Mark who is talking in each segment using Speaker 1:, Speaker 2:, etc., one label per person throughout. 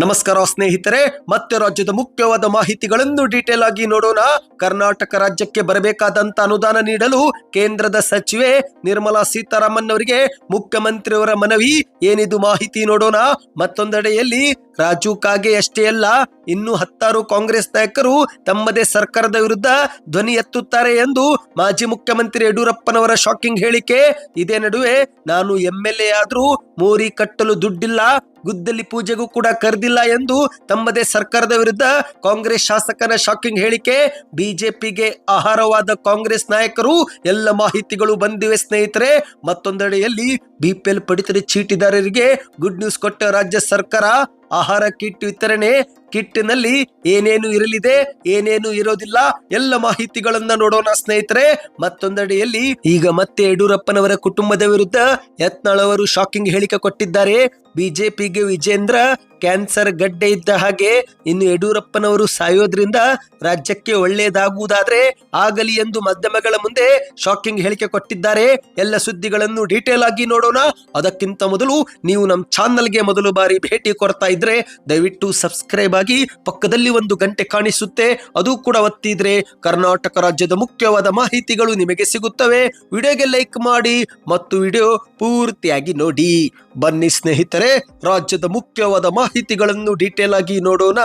Speaker 1: ನಮಸ್ಕಾರ ಸ್ನೇಹಿತರೆ, ಮತ್ತೆ ರಾಜ್ಯದ ಮುಖ್ಯವಾದ ಮಾಹಿತಿಗಳನ್ನು ಡೀಟೇಲ್ ಆಗಿ ನೋಡೋಣ. ಕರ್ನಾಟಕ ರಾಜ್ಯಕ್ಕೆ ಬರಬೇಕಾದಂತ ಅನುದಾನ ನೀಡಲು ಕೇಂದ್ರದ ಸಚಿವೆ ನಿರ್ಮಲಾ ಸೀತಾರಾಮನ್ ಅವರಿಗೆ ಮುಖ್ಯಮಂತ್ರಿಯವರ ಮನವಿ. ಏನಿದು ಮಾಹಿತಿ ನೋಡೋಣ. ಮತ್ತೊಂದೆಡೆಯಲ್ಲಿ ರಾಜು ಕಾಗೆ ಅಷ್ಟೇ ಅಲ್ಲ, ಇನ್ನು ಹತ್ತಾರು ಕಾಂಗ್ರೆಸ್ ನಾಯಕರು ತಮ್ಮದೇ ಸರ್ಕಾರದ ವಿರುದ್ಧ ಧ್ವನಿ ಎತ್ತುತ್ತಾರೆ ಎಂದು ಮಾಜಿ ಮುಖ್ಯಮಂತ್ರಿ ಯಡಿಯೂರಪ್ಪನವರ ಶಾಕಿಂಗ್ ಹೇಳಿಕೆ. ಇದೇ ನಡುವೆ ನಾನು ಎಂ ಎಲ್ ಎ ಆದ್ರೂ ಮೋರಿ ಕಟ್ಟಲು ದುಡ್ಡಿಲ್ಲ ಗುದ್ದಲಿ ಪೂಜೆಗೂ ಕೂಡ ಕರೆದಿಲ್ಲ ಎಂದು ತಮ್ಮದೇ ಸರ್ಕಾರದ ವಿರುದ್ಧ ಕಾಂಗ್ರೆಸ್ ಶಾಸಕನ ಶಾಕಿಂಗ್ ಹೇಳಿಕೆ. ಬಿಜೆಪಿಗೆ ಆಹಾರವಾದ ಕಾಂಗ್ರೆಸ್ ನಾಯಕರು, ಎಲ್ಲ ಮಾಹಿತಿಗಳು ಬಂದಿವೆ ಸ್ನೇಹಿತರೆ. ಮತ್ತೊಂದೆಡೆಯಲ್ಲಿ ಬಿಪಿಎಲ್ ಪಡಿತರ ಚೀಟಿದಾರರಿಗೆ ಗುಡ್ ನ್ಯೂಸ್ ಕೊಟ್ಟ ರಾಜ್ಯ ಸರ್ಕಾರ. ಆಹಾರ ಕಿಟ್ ವಿತರಣೆ ಕಿಟ್ಟಿನಲ್ಲಿ ಏನೇನು ಇರಲಿದೆ, ಏನೇನು ಇರೋದಿಲ್ಲ, ಎಲ್ಲ ಮಾಹಿತಿಗಳನ್ನ ನೋಡೋಣ ಸ್ನೇಹಿತರೆ. ಮತ್ತೊಂದೆಡೆಯಲ್ಲಿ ಈಗ ಮತ್ತೆ ಯಡಿಯೂರಪ್ಪನವರ ಕುಟುಂಬದ ವಿರುದ್ಧ ಯತ್ನಾಳ್ ಅವರು ಶಾಕಿಂಗ್ ಹೇಳಿಕೆ ಕೊಟ್ಟಿದ್ದಾರೆ. ಬಿಜೆಪಿಗೆ ವಿಜೇಂದ್ರ ಕ್ಯಾನ್ಸರ್ ಗಡ್ಡೆ ಇದ್ದ ಹಾಗೆ ಇನ್ನು ಯಡಿಯೂರಪ್ಪನವರು ಸಾಯೋದ್ರಿಂದ ರಾಜ್ಯಕ್ಕೆ ಒಳ್ಳೆಯದಾಗುವುದಾದ್ರೆ ಆಗಲಿ ಎಂದು ಮಾಧ್ಯಮಗಳ ಮುಂದೆ ಶಾಕಿಂಗ್ ಹೇಳಿಕೆ ಕೊಟ್ಟಿದ್ದಾರೆ. ಎಲ್ಲ ಸುದ್ದಿಗಳನ್ನು ಡೀಟೇಲ್ ಆಗಿ ನೋಡೋಣ. ಅದಕ್ಕಿಂತ ಮೊದಲು ನೀವು ನಮ್ಮ ಚಾನಲ್ಗೆ ಮೊದಲು ಬಾರಿ ಭೇಟಿ ಕೊಡ್ತಾ ಇದ್ರೆ ದಯವಿಟ್ಟು ಸಬ್ಸ್ಕ್ರೈಬ್ ಆಗಿ ಪಕ್ಕದಲ್ಲಿ ಒಂದು ಗಂಟೆ ಕಾಣಿಸುತ್ತೆ. ಅದು ಕೂಡ ಒತ್ತಿದ್ರೆ ಕರ್ನಾಟಕ ರಾಜ್ಯದ ಮುಖ್ಯವಾದ ಮಾಹಿತಿಗಳು ನಿಮಗೆ ಸಿಗುತ್ತವೆ. ವಿಡಿಯೋಗೆ ಲೈಕ್ ಮಾಡಿ ಮತ್ತು ವಿಡಿಯೋ ಪೂರ್ತಿಯಾಗಿ ನೋಡಿ. ಬನ್ನಿ ಸ್ನೇಹಿತರೆ, ರಾಜ್ಯದ ಮುಖ್ಯವಾದ ಮಾಹಿತಿಗಳನ್ನು ಡೀಟೇಲ್ ಆಗಿ ನೋಡೋಣ.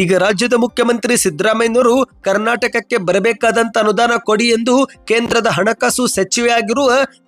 Speaker 1: ಈಗ ರಾಜ್ಯದ ಮುಖ್ಯಮಂತ್ರಿ ಸಿದ್ದರಾಮಯ್ಯನವರು ಕರ್ನಾಟಕಕ್ಕೆ ಬರಬೇಕಾದಂತ ಅನುದಾನ ಕೊಡಿ ಎಂದು ಕೇಂದ್ರದ ಹಣಕಾಸು ಸಚಿವೆ ಆಗಿರುವ ಗೆ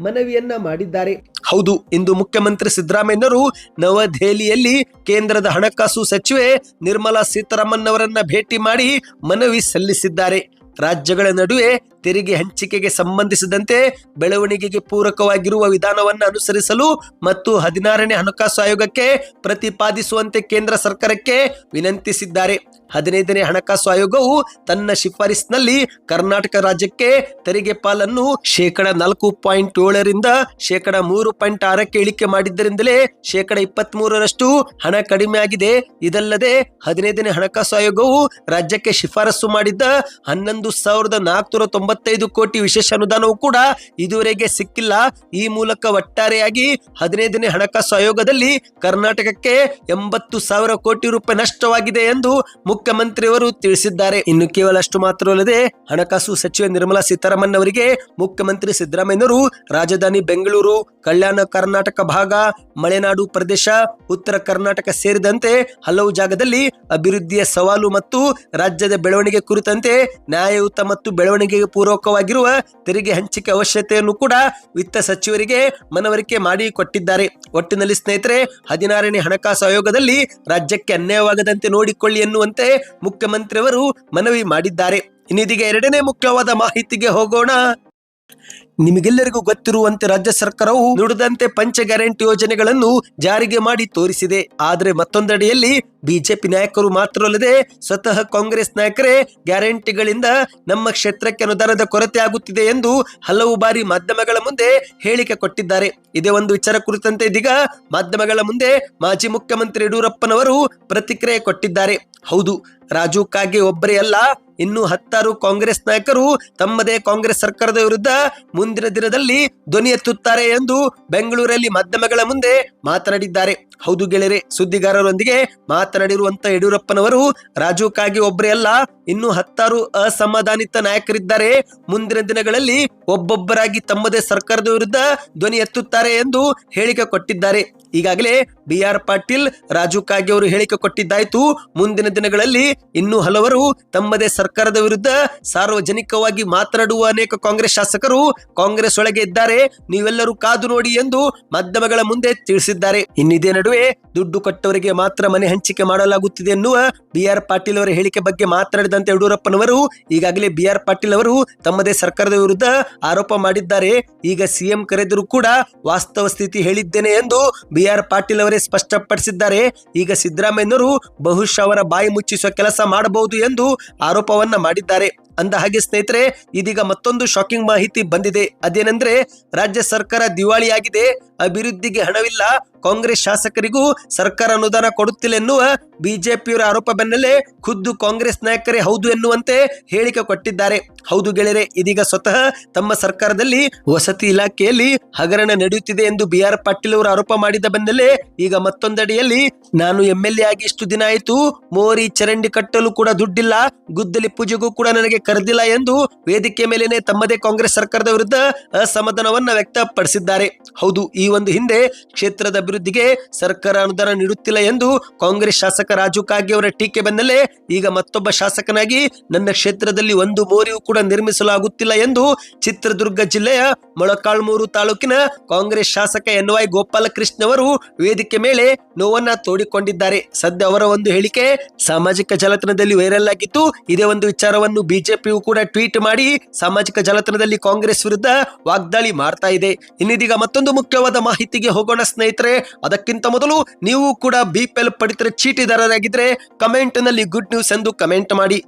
Speaker 1: ಮನವಿಯನ್ನ ಮಾಡಿದ್ದಾರೆ. ಹೌದು, ಇಂದು ಮುಖ್ಯಮಂತ್ರಿ ಸಿದ್ದರಾಮಯ್ಯನವರು ನವದೆಹಲಿಯಲ್ಲಿ ಕೇಂದ್ರದ ಹಣಕಾಸು ಸಚಿವೆ ನಿರ್ಮಲಾ ಸೀತಾರಾಮನ್ ಅವರನ್ನ ಭೇಟಿ ಮಾಡಿ ಮನವಿ ಸಲ್ಲಿಸಿದ್ದಾರೆ. ರಾಜ್ಯಗಳ ನಡುವೆ ತೆರಿಗೆ ಹಂಚಿಕೆಗೆ ಸಂಬಂಧಿಸಿದಂತೆ ಬೆಳವಣಿಗೆಗೆ ಪೂರಕವಾಗಿರುವ ವಿಧಾನವನ್ನು ಅನುಸರಿಸಲು ಮತ್ತು ಹದಿನಾರನೇ ಹಣಕಾಸು ಆಯೋಗಕ್ಕೆ ಪ್ರತಿಪಾದಿಸುವಂತೆ ಕೇಂದ್ರ ಸರ್ಕಾರಕ್ಕೆ ವಿನಂತಿಸಿದ್ದಾರೆ. ಹದಿನೈದನೇ ಹಣಕಾಸು ಆಯೋಗವು ತನ್ನ ಶಿಫಾರಿಸ್ನಲ್ಲಿ ಕರ್ನಾಟಕ ರಾಜ್ಯಕ್ಕೆ ತೆರಿಗೆ ಪಾಲನ್ನು ಶೇಕಡ ನಾಲ್ಕು ಪಾಯಿಂಟ್ ಏಳರಿಂದ ಶೇಕಡ ಮೂರು ಪಾಯಿಂಟ್ ಆರಕ್ಕೆ ಇಳಿಕೆ ಮಾಡಿದ್ದರಿಂದಲೇ ಶೇಕಡ ಇಪ್ಪತ್ತ್ ಮೂರರಷ್ಟು ಹಣ ಕಡಿಮೆ ಆಗಿದೆ. ಇದಲ್ಲದೆ ಹದಿನೈದನೇ ಹಣಕಾಸು ಆಯೋಗವು ರಾಜ್ಯಕ್ಕೆ ಶಿಫಾರಸು ಮಾಡಿದ್ದ ಹನ್ನೊಂದು ಸಾವಿರದ ತೊಂಬತ್ತೈದು ಕೋಟಿ ವಿಶೇಷ ಅನುದಾನವೂ ಕೂಡ ಇದುವರೆಗೆ ಸಿಕ್ಕಿಲ್ಲ. ಈ ಮೂಲಕ ಒಟ್ಟಾರೆಯಾಗಿ ಹದಿನೈದನೇ ಹಣಕಾಸು ಆಯೋಗದಲ್ಲಿ ಕರ್ನಾಟಕಕ್ಕೆ ಎಂಬತ್ತು ಸಾವಿರ ಕೋಟಿ ರೂಪಾಯಿ ನಷ್ಟವಾಗಿದೆ ಎಂದು ಮುಖ್ಯಮಂತ್ರಿಯವರು ತಿಳಿಸಿದ್ದಾರೆ. ಇನ್ನು ಕೇವಲ ಅಷ್ಟು ಮಾತ್ರವಲ್ಲದೆ ಹಣಕಾಸು ಸಚಿವೆ ನಿರ್ಮಲಾ ಸೀತಾರಾಮನ್ ಅವರಿಗೆ ಮುಖ್ಯಮಂತ್ರಿ ಸಿದ್ದರಾಮಯ್ಯನವರು ರಾಜಧಾನಿ ಬೆಂಗಳೂರು, ಕಲ್ಯಾಣ ಕರ್ನಾಟಕ ಭಾಗ, ಮಲೆನಾಡು ಪ್ರದೇಶ, ಉತ್ತರ ಕರ್ನಾಟಕ ಸೇರಿದಂತೆ ಹಲವು ಜಾಗದಲ್ಲಿ ಅಭಿವೃದ್ಧಿಯ ಸವಾಲು ಮತ್ತು ರಾಜ್ಯದ ಬೆಳವಣಿಗೆ ಕುರಿತಂತೆ ನ್ಯಾಯಯುತ ಮತ್ತು ಬೆಳವಣಿಗೆಗೆ ಪೂರಕವಾಗಿರುವ ತೆರಿಗೆ ಹಂಚಿಕೆ ಅವಶ್ಯಕತೆಯನ್ನು ಕೂಡ ವಿತ್ತ ಸಚಿವರಿಗೆ ಮನವರಿಕೆ ಮಾಡಿಕೊಟ್ಟಿದ್ದಾರೆ ಒಟ್ಟಿನಲ್ಲಿ ಸ್ನೇಹಿತರೆ, ಹದಿನಾರನೇ ಹಣಕಾಸು ಆಯೋಗದಲ್ಲಿ ರಾಜ್ಯಕ್ಕೆ ಅನ್ಯಾಯವಾಗದಂತೆ ನೋಡಿಕೊಳ್ಳಿ ಎನ್ನುವಂತೆ ಮುಖ್ಯಮಂತ್ರಿಯವರು ಮನವಿ ಮಾಡಿದ್ದಾರೆ. ಇನ್ನಿದೀಗ ಎರಡನೇ ಮುಖ್ಯವಾದ ಮಾಹಿತಿಗೆ ಹೋಗೋಣ. ನಿಮಗೆಲ್ಲರಿಗೂ ಗೊತ್ತಿರುವಂತೆ ರಾಜ್ಯ ಸರ್ಕಾರವು ನುಡಿದಂತೆ ಪಂಚ ಗ್ಯಾರಂಟಿ ಯೋಜನೆಗಳನ್ನು ಜಾರಿಗೆ ಮಾಡಿ ತೋರಿಸಿದೆ. ಆದರೆ ಮತ್ತೊಂದೆಡೆಯಲ್ಲಿ ಬಿಜೆಪಿ ನಾಯಕರು ಮಾತ್ರವಲ್ಲದೆ ಸ್ವತಃ ಕಾಂಗ್ರೆಸ್ ನಾಯಕರೇ ಗ್ಯಾರಂಟಿಗಳಿಂದ ನಮ್ಮ ಕ್ಷೇತ್ರಕ್ಕೆ ಅನುದಾನದ ಕೊರತೆ ಆಗುತ್ತಿದೆ ಎಂದು ಹಲವು ಬಾರಿ ಮಾಧ್ಯಮಗಳ ಮುಂದೆ ಹೇಳಿಕೆ ಕೊಟ್ಟಿದ್ದಾರೆ. ಇದೇ ಒಂದು ವಿಚಾರ ಕುರಿತಂತೆ ಇದೀಗ ಮಾಧ್ಯಮಗಳ ಮುಂದೆ ಮಾಜಿ ಮುಖ್ಯಮಂತ್ರಿ ಯಡಿಯೂರಪ್ಪನವರು ಪ್ರತಿಕ್ರಿಯೆ ಕೊಟ್ಟಿದ್ದಾರೆ. ಹೌದು, ರಾಜು ಕಾಗೆ ಒಬ್ಬರೇ ಅಲ್ಲ, ಇನ್ನು ಹತ್ತಾರು ಕಾಂಗ್ರೆಸ್ ನಾಯಕರು ತಮ್ಮದೇ ಕಾಂಗ್ರೆಸ್ ಸರ್ಕಾರದ ವಿರುದ್ಧ ಮುಂದಿನ ದಿನದಲ್ಲಿ ಧ್ವನಿ ಎತ್ತುತ್ತಾರೆ ಎಂದು ಬೆಂಗಳೂರಲ್ಲಿ ಮಾಧ್ಯಮಗಳ ಮುಂದೆ ಮಾತನಾಡಿದ್ದಾರೆ. ಹೌದು ಗೆಳೆಯರೆ, ಸುದ್ದಿಗಾರರೊಂದಿಗೆ ಮಾತನಾಡಿರುವಂತ ಯಡಿಯೂರಪ್ಪನವರು ರಾಜು ಕಾಗಿ ಒಬ್ಬರೇ ಅಲ್ಲ, ಇನ್ನು ಹತ್ತಾರು ಅಸಮಾಧಾನಿತ ನಾಯಕರಿದ್ದಾರೆ. ಮುಂದಿನ ದಿನಗಳಲ್ಲಿ ಒಬ್ಬೊಬ್ಬರಾಗಿ ತಮ್ಮದೇ ಸರ್ಕಾರದ ವಿರುದ್ಧ ಧ್ವನಿ ಎತ್ತುತ್ತಾರೆ ಎಂದು ಹೇಳಿಕೆ ಕೊಟ್ಟಿದ್ದಾರೆ. ಈಗಾಗಲೇ ಬಿ ಆರ್ ಪಾಟೀಲ್ ರಾಜು ಕಾಗೆ ಅವರು ಹೇಳಿಕೆ ಕೊಟ್ಟಿದ್ದಾಯ್ತು. ಮುಂದಿನ ದಿನಗಳಲ್ಲಿ ಇನ್ನು ಹಲವರು ತಮ್ಮದೇ ಸರ್ಕಾರದ ವಿರುದ್ಧ ಸಾರ್ವಜನಿಕವಾಗಿ ಮಾತನಾಡುವ ಅನೇಕ ಕಾಂಗ್ರೆಸ್ ಶಾಸಕರು ಕಾಂಗ್ರೆಸ್ ಒಳಗೆ ಇದ್ದಾರೆ. ನೀವೆಲ್ಲರೂ ಕಾದು ನೋಡಿ ಎಂದು ಮಾಧ್ಯಮಗಳ ಮುಂದೆ ತಿಳಿಸಿದ್ದಾರೆ. ಇನ್ನಿದೇ ನಡುವೆ ದುಡ್ಡು ಕೊಟ್ಟವರಿಗೆ ಮಾತ್ರ ಮನೆ ಹಂಚಿಕೆ ಮಾಡಲಾಗುತ್ತಿದೆ ಎನ್ನುವ ಬಿ ಆರ್ ಪಾಟೀಲ್ ಅವರ ಹೇಳಿಕೆ ಬಗ್ಗೆ ಮಾತನಾಡಿದಂತೆ ಯಡಿಯೂರಪ್ಪನವರು, ಈಗಾಗಲೇ ಬಿ ಆರ್ ಪಾಟೀಲ್ ಅವರು ತಮ್ಮದೇ ಸರ್ಕಾರದ ವಿರುದ್ಧ ಆರೋಪ ಮಾಡಿದ್ದಾರೆ. ಈಗ ಸಿಎಂ ಕರೆದರೂ ಕೂಡ ವಾಸ್ತವ ಸ್ಥಿತಿ ಹೇಳಿದ್ದೇನೆ ಎಂದು ಬಿ ಆರ್ ಪಾಟೀಲ್ ಅವರೇ ಸ್ಪಷ್ಟಪಡಿಸಿದ್ದಾರೆ. ಈಗ ಸಿದ್ದರಾಮಯ್ಯನವರು ಬಹುಶಃ ಅವರ ಬಾಯಿ ಮುಚ್ಚಿಸುವ ಕೆಲಸ ಮಾಡಬಹುದು ಎಂದು ಆರೋಪವನ್ನ ಮಾಡಿದ್ದಾರೆ. ಅಂದ ಹಾಗೆ, ಸ್ನೇಹಿತರೆ, ಇದೀಗ ಮತ್ತೊಂದು ಶಾಕಿಂಗ್ ಮಾಹಿತಿ ಬಂದಿದೆ. ಅದೇನೆಂದ್ರೆ, ರಾಜ್ಯ ಸರ್ಕಾರ ದಿವಾಳಿಯಾಗಿದೆ. ಅಭಿವೃದ್ಧಿಗೆ ಹಣವಿಲ್ಲ. ಕಾಂಗ್ರೆಸ್ ಶಾಸಕರಿಗೂ ಸರ್ಕಾರ ಅನುದಾನ ಕೊಡುತ್ತಿಲ್ಲ ಎನ್ನುವ ಬಿಜೆಪಿಯವರ ಆರೋಪ ಬೆನ್ನಲ್ಲೇ ಖುದ್ದು ಕಾಂಗ್ರೆಸ್ ನಾಯಕರೇ ಹೌದು ಎನ್ನುವಂತೆ ಹೇಳಿಕೆ ಕೊಟ್ಟಿದ್ದಾರೆ. ಹೌದು ಗೆಳೆಯರೆ, ಇದೀಗ ಸ್ವತಃ ತಮ್ಮ ಸರ್ಕಾರದಲ್ಲಿ ವಸತಿ ಇಲಾಖೆಯಲ್ಲಿ ಹಗರಣ ನಡೆಯುತ್ತಿದೆ ಎಂದು ಬಿ ಆರ್ ಪಾಟೀಲ್ ಅವರು ಆರೋಪ ಮಾಡಿದ ಬೆನ್ನಲ್ಲೇ ಈಗ ಮತ್ತೊಂದಡಿಯಲ್ಲಿ ನಾನು ಎಂ ಎಲ್ ಆಗಿ ಇಷ್ಟು ದಿನ ಆಯಿತು, ಮೋರಿ ಚರಂಡಿ ಕಟ್ಟಲು ಕೂಡ ದುಡ್ಡಿಲ್ಲ, ಗುದ್ದಲಿ ಪೂಜೆಗೂ ಕೂಡ ನನಗೆ ಕರೆದಿಲ್ಲ ಎಂದು ವೇದಿಕೆ ಮೇಲೇನೆ ತಮ್ಮದೇ ಕಾಂಗ್ರೆಸ್ ಸರ್ಕಾರದ ವಿರುದ್ಧ ಅಸಮಾಧಾನವನ್ನ ವ್ಯಕ್ತಪಡಿಸಿದ್ದಾರೆ. ಹೌದು, ಈ ಒಂದು ಹಿಂದೆ ಕ್ಷೇತ್ರದ ಅಭಿವೃದ್ಧಿಗೆ ಸರ್ಕಾರ ಅನುದಾನ ನೀಡುತ್ತಿಲ್ಲ ಎಂದು ಕಾಂಗ್ರೆಸ್ ಶಾಸಕ ರಾಜು ಕಾಗೆ ಅವರ ಟೀಕೆ ಬೆನ್ನಲ್ಲೇ ಈಗ ಮತ್ತೊಬ್ಬ ಶಾಸಕನಾಗಿ ನನ್ನ ಕ್ಷೇತ್ರದಲ್ಲಿ ಒಂದು ಮೋರಿಯೂ ಕೂಡ ನಿರ್ಮಿಸಲಾಗುತ್ತಿಲ್ಲ ಎಂದು ಚಿತ್ರದುರ್ಗ ಜಿಲ್ಲೆಯ ಮೊಳಕಾಳ್ಮೂರು ತಾಲೂಕಿನ ಕಾಂಗ್ರೆಸ್ ಶಾಸಕ ಎನ್ ವೈ ಗೋಪಾಲಕೃಷ್ಣ ಅವರು ವೇದಿಕೆ ಮೇಲೆ ನೋವನ್ನ ತೋಡಿಕೊಂಡಿದ್ದಾರೆ. ಸದ್ಯ ಅವರ ಒಂದು ಹೇಳಿಕೆ ಸಾಮಾಜಿಕ ಜಾಲತಾಣದಲ್ಲಿ ವೈರಲ್ ಆಗಿತ್ತು ಇದೇ ಒಂದು ವಿಚಾರವನ್ನು ಬಿಜೆಪಿಯು ಕೂಡ ಟ್ವೀಟ್ ಮಾಡಿ ಸಾಮಾಜಿಕ ಜಾಲತಾಣದಲ್ಲಿ ಕಾಂಗ್ರೆಸ್ ವಿರುದ್ಧ ವಾಗ್ದಾಳಿ ಮಾಡ್ತಾ ಇದೆ. ಇನ್ನಿದೀಗ ಮತ್ತೊಂದು ಮುಖ್ಯವಾದ ಮಾಹಿತಿಗೆ ಹೋಗೋಣ ಸ್ನೇಹಿತರೆ, ಅದಕ್ಕಿಂತ ಮೊದಲು ನೀವು ಕೂಡ ಬಿಪಿಎಲ್ ಪಡಿತರ ಚೀಟಿದಾರರಾಗಿದ್ರೆ ಕಮೆಂಟ್ನಲ್ಲಿ ಗುಡ್ ನ್ಯೂಸ್ ಎಂದು ಕಮೆಂಟ್ ಮಾಡಿ.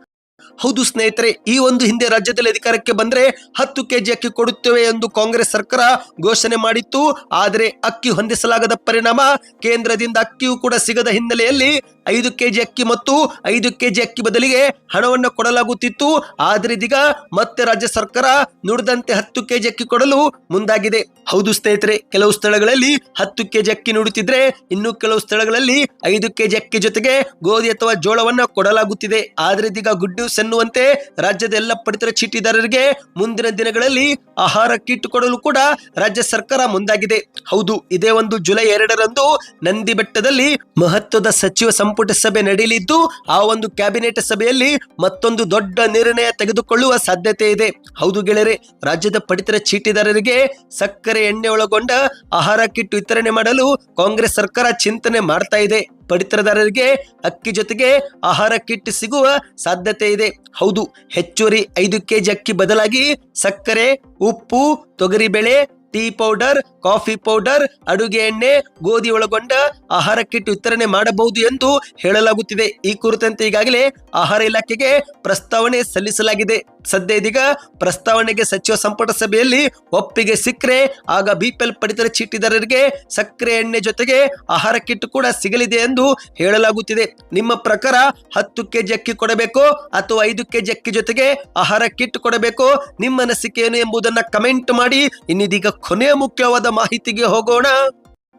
Speaker 1: ಹೌದು ಸ್ನೇಹಿತರೆ, ಈ ಒಂದು ಹಿಂದೆ ರಾಜ್ಯದಲ್ಲಿ ಅಧಿಕಾರಕ್ಕೆ ಬಂದ್ರೆ ಹತ್ತು ಕೆಜಿ ಅಕ್ಕಿ ಕೊಡುತ್ತೇವೆ ಎಂದು ಕಾಂಗ್ರೆಸ್ ಸರ್ಕಾರ ಘೋಷಣೆ ಮಾಡಿತ್ತು. ಆದರೆ ಅಕ್ಕಿ ಹೊಂದಿಸಲಾಗದ ಪರಿಣಾಮ, ಕೇಂದ್ರದಿಂದ ಅಕ್ಕಿಯೂ ಕೂಡ ಸಿಗದ ಹಿನ್ನೆಲೆಯಲ್ಲಿ ಐದು ಕೆಜಿ ಅಕ್ಕಿ ಮತ್ತು ಐದು ಕೆಜಿ ಅಕ್ಕಿ ಬದಲಿಗೆ ಹಣವನ್ನು ಕೊಡಲಾಗುತ್ತಿತ್ತು. ಆದರೆ ಇದೀಗ ಮತ್ತೆ ರಾಜ್ಯ ಸರ್ಕಾರ ನುಡಿದಂತೆ ಹತ್ತು ಕೆಜಿ ಅಕ್ಕಿ ಕೊಡಲು ಮುಂದಾಗಿದೆ. ಹೌದು ಸ್ನೇಹಿತರೆ, ಕೆಲವು ಸ್ಥಳಗಳಲ್ಲಿ ಹತ್ತು ಕೆಜಿ ಅಕ್ಕಿ ನೀಡುತ್ತಿದ್ರೆ ಇನ್ನು ಕೆಲವು ಸ್ಥಳಗಳಲ್ಲಿ ಐದು ಕೆಜಿ ಅಕ್ಕಿ ಜೊತೆಗೆ ಗೋಧಿ ಅಥವಾ ಜೋಳವನ್ನು ಕೊಡಲಾಗುತ್ತಿದೆ. ಆದರೆ ಇದೀಗ ಗುಡ್ ನ್ಯೂಸ್ ಎನ್ನುವಂತೆ ರಾಜ್ಯದ ಎಲ್ಲ ಪಡಿತರ ಚೀಟಿದಾರರಿಗೆ ಮುಂದಿನ ದಿನಗಳಲ್ಲಿ ಆಹಾರ ಕಿಟ್ ಕೊಡಲು ಕೂಡ ರಾಜ್ಯ ಸರ್ಕಾರ ಮುಂದಾಗಿದೆ. ಹೌದು, ಇದೇ ಒಂದು ಜುಲೈ ಎರಡರಂದು ನಂದಿ ಬೆಟ್ಟದಲ್ಲಿ ಮಹತ್ವದ ಸಚಿವ ಸಂಪುಟ ಸಭೆ ನಡೆಯಲಿದ್ದು, ಆ ಒಂದು ಕ್ಯಾಬಿನೆಟ್ ಸಭೆಯಲ್ಲಿ ಮತ್ತೊಂದು ದೊಡ್ಡ ನಿರ್ಣಯ ತೆಗೆದುಕೊಳ್ಳುವ ಸಾಧ್ಯತೆ ಇದೆ. ಹೌದು ಗೆಳೆಯರೆ, ರಾಜ್ಯದ ಪಡಿತರ ಚೀಟಿದಾರರಿಗೆ ಸಕ್ಕರೆ ಎಣ್ಣೆ ಒಳಗೊಂಡ ಆಹಾರ ಕಿಟ್ ವಿತರಣೆ ಮಾಡಲು ಕಾಂಗ್ರೆಸ್ ಸರ್ಕಾರ ಚಿಂತನೆ ಮಾಡ್ತಾ ಇದೆ. ಪಡಿತರದಾರರಿಗೆ ಅಕ್ಕಿ ಜೊತೆಗೆ ಆಹಾರ ಕಿಟ್ ಸಿಗುವ ಸಾಧ್ಯತೆ ಇದೆ. ಹೌದು, ಹೆಚ್ಚುವರಿ ಐದು ಕೆಜಿ ಅಕ್ಕಿ ಬದಲಾಗಿ ಸಕ್ಕರೆ, ಉಪ್ಪು, ತೊಗರಿಬೇಳೆ, ಟೀ ಪೌಡರ್, ಕಾಫಿ ಪೌಡರ್, ಅಡುಗೆ ಎಣ್ಣೆ, ಗೋಧಿ ಒಳಗೊಂಡ ಆಹಾರ ಕಿಟ್ ವಿತರಣೆ ಮಾಡಬಹುದು ಎಂದು ಹೇಳಲಾಗುತ್ತಿದೆ. ಈ ಕುರಿತಂತೆ ಈಗಾಗಲೇ ಆಹಾರ ಇಲಾಖೆಗೆ ಪ್ರಸ್ತಾವನೆ ಸಲ್ಲಿಸಲಾಗಿದೆ. ಸದ್ಯ ಇದೀಗ ಪ್ರಸ್ತಾವನೆಗೆ ಸಚಿವ ಸಂಪುಟ ಸಭೆಯಲ್ಲಿ ಒಪ್ಪಿಗೆ ಸಿಕ್ಕರೆ ಆಗ ಬಿಪಿಎಲ್ ಪಡಿತರ ಚೀಟಿದಾರರಿಗೆ ಸಕ್ಕರೆ ಎಣ್ಣೆ ಜೊತೆಗೆ ಆಹಾರ ಕಿಟ್ ಕೂಡ ಸಿಗಲಿದೆ ಎಂದು ಹೇಳಲಾಗುತ್ತಿದೆ. ನಿಮ್ಮ ಪ್ರಕಾರ ಹತ್ತು ಕೆಜಿ ಅಕ್ಕಿ ಕೊಡಬೇಕು ಅಥವಾ ಐದು ಕೆಜಿ ಅಕ್ಕಿ ಜೊತೆಗೆ ಆಹಾರ ಕಿಟ್ ಕೊಡಬೇಕು ನಿಮ್ಮ ಅನಿಸಿಕೆ ಏನು ಎಂಬುದನ್ನ ಕಮೆಂಟ್ ಮಾಡಿ. ಇನ್ನಿದೀಗ ಕೊನೆಯ ಮುಖ್ಯವಾದ ಮಾಹಿತಿಗೆ ಹೋಗೋಣ.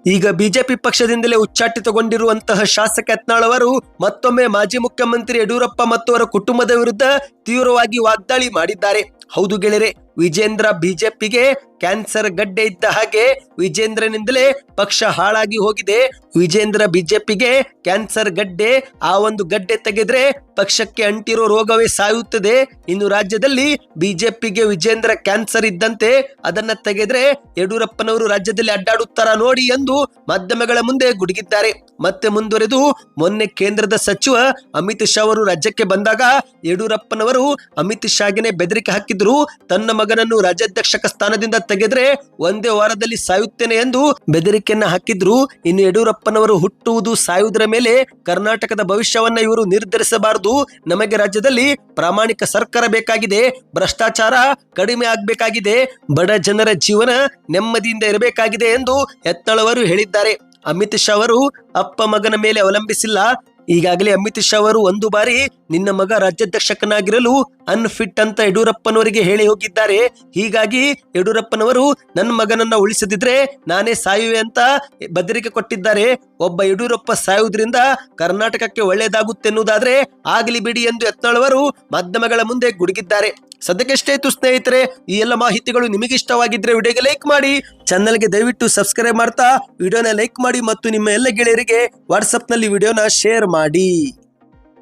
Speaker 1: ಈಗ ಬಿಜೆಪಿ ಪಕ್ಷದಿಂದಲೇ ಉಚ್ಚಾಟಿತಗೊಂಡಿರುವಂತಹ ಶಾಸಕ ಯತ್ನಾಳ್ ಅವರು ಮತ್ತೊಮ್ಮೆ ಮಾಜಿ ಮುಖ್ಯಮಂತ್ರಿ ಯಡಿಯೂರಪ್ಪ ಮತ್ತು ಅವರ ಕುಟುಂಬದ ವಿರುದ್ಧ ತೀವ್ರವಾಗಿ ವಾಗ್ದಾಳಿ ಮಾಡಿದ್ದಾರೆ. ಹೌದು ಗೆಳೆಯರೆ, ವಿಜೇಂದ್ರ ಬಿಜೆಪಿಗೆ ಕ್ಯಾನ್ಸರ್ ಗಡ್ಡೆ ಇದ್ದ ಹಾಗೆ ವಿಜೇಂದ್ರನಿಂದಲೇ ಪಕ್ಷ ಹಾಳಾಗಿ ಹೋಗಿದೆ. ವಿಜೇಂದ್ರ ಬಿಜೆಪಿಗೆ ಕ್ಯಾನ್ಸರ್ ಗಡ್ಡೆ, ಆ ಒಂದು ಗಡ್ಡೆ ತೆಗೆದ್ರೆ ಪಕ್ಷಕ್ಕೆ ಅಂಟಿರೋ ರೋಗವೇ ಸಾಯುತ್ತದೆ. ಇನ್ನು ರಾಜ್ಯದಲ್ಲಿ ಬಿಜೆಪಿಗೆ ವಿಜೇಂದ್ರ ಕ್ಯಾನ್ಸರ್ ಇದ್ದಂತೆ ಅದನ್ನ ತೆಗೆದ್ರೆ ಯಡಿಯೂರಪ್ಪನವರು ರಾಜ್ಯದಲ್ಲಿ ಅಡ್ಡಾಡುತ್ತಾರ ನೋಡಿ ಎಂದು ಮಾಧ್ಯಮಗಳ ಮುಂದೆ ಗುಡುಗಿದ್ದಾರೆ. ಮತ್ತೆ ಮುಂದುವರೆದು ಮೊನ್ನೆ ಕೇಂದ್ರದ ಸಚಿವ ಅಮಿತ್ ಶಾ ಅವರು ರಾಜ್ಯಕ್ಕೆ ಬಂದಾಗ ಯಡಿಯೂರಪ್ಪನವರು ಅಮಿತ್ ಶಾಗೆನೆ ಬೆದರಿಕೆ ಹಾಕಿದ್ರು. ತನ್ನ ಮಗನನ್ನು ರಾಜ್ಯಾಧ್ಯಕ್ಷಕ ಸ್ಥಾನದಿಂದ ತೆಗೆದ್ರೆ ಒಂದೇ ವಾರದಲ್ಲಿ ಸಾಯುತ್ತೇನೆ ಎಂದು ಬೆದರಿಕೆಯನ್ನ ಹಾಕಿದ್ರು. ಇನ್ನು ಯಡಿಯೂರಪ್ಪನವರು ಹುಟ್ಟುವುದು ಸಾಯುವುದರ ಮೇಲೆ ಕರ್ನಾಟಕದ ಭವಿಷ್ಯವನ್ನ ಇವರು ನಿರ್ಧರಿಸಬಾರದು. ನಮಗೆ ರಾಜ್ಯದಲ್ಲಿ ಪ್ರಾಮಾಣಿಕ ಸರ್ಕಾರ ಬೇಕಾಗಿದೆ. ಭ್ರಷ್ಟಾಚಾರ ಕಡಿಮೆ ಆಗ್ಬೇಕಾಗಿದೆ. ಬಡ ಜನರ ಜೀವನ ನೆಮ್ಮದಿಯಿಂದ ಇರಬೇಕಾಗಿದೆ ಎಂದು ಹೆತ್ತಳವರು ಹೇಳಿದ್ದಾರೆ. ಅಮಿತ್ ಶಾ ಅವರು ಅಪ್ಪ ಮಗನ ಮೇಲೆ ಅವಲಂಬಿಸಿಲ್ಲ. ಈಗಾಗಲೇ ಅಮಿತ್ ಶಾ ಅವರು ಒಂದು ಬಾರಿ ನಿನ್ನ ಮಗ ರಾಜ್ಯಾಧ್ಯಕ್ಷಕನಾಗಿರಲು ಅನ್ಫಿಟ್ ಅಂತ ಯಡಿಯೂರಪ್ಪನವರಿಗೆ ಹೇಳಿ ಹೋಗಿದ್ದಾರೆ. ಹೀಗಾಗಿ ಯಡಿಯೂರಪ್ಪನವರು ನನ್ನ ಮಗನನ್ನ ಉಳಿಸದಿದ್ರೆ ನಾನೇ ಸಾಯುವೆ ಅಂತ ಬದರಿಕೆ ಕೊಟ್ಟಿದ್ದಾರೆ. ಒಬ್ಬ ಯಡಿಯೂರಪ್ಪ ಸಾಯುವುದರಿಂದ ಕರ್ನಾಟಕಕ್ಕೆ ಒಳ್ಳೆಯದಾಗುತ್ತೆ ಎನ್ನುವುದಾದ್ರೆ ಆಗಲಿ ಬಿಡಿ ಎಂದು ಯತ್ನಾಳವರು ಮಾಧ್ಯಮಗಳ ಮುಂದೆ ಗುಡುಗಿದ್ದಾರೆ. ಸದ್ಯಕ್ಕೆ ಇತ್ತು ಸ್ನೇಹಿತರೆ, ಈ ಎಲ್ಲ ಮಾಹಿತಿಗಳು ನಿಮಗೆ ಇಷ್ಟವಾಗಿದ್ರೆ ವಿಡಿಯೋಗೆ ಲೈಕ್ ಮಾಡಿ ಚಾನಲ್ಗೆ ದಯವಿಟ್ಟು ಸಬ್ಸ್ಕ್ರೈಬ್ ಮಾಡ್ತಾ, ವಿಡಿಯೋನ ಲೈಕ್ ಮಾಡಿ ಮತ್ತು ನಿಮ್ಮ ಎಲ್ಲ ಗೆಳೆಯರಿಗೆ ವಾಟ್ಸಪ್ನಲ್ಲಿ ವಿಡಿಯೋನ ಶೇರ್ ಮಾಡಿ.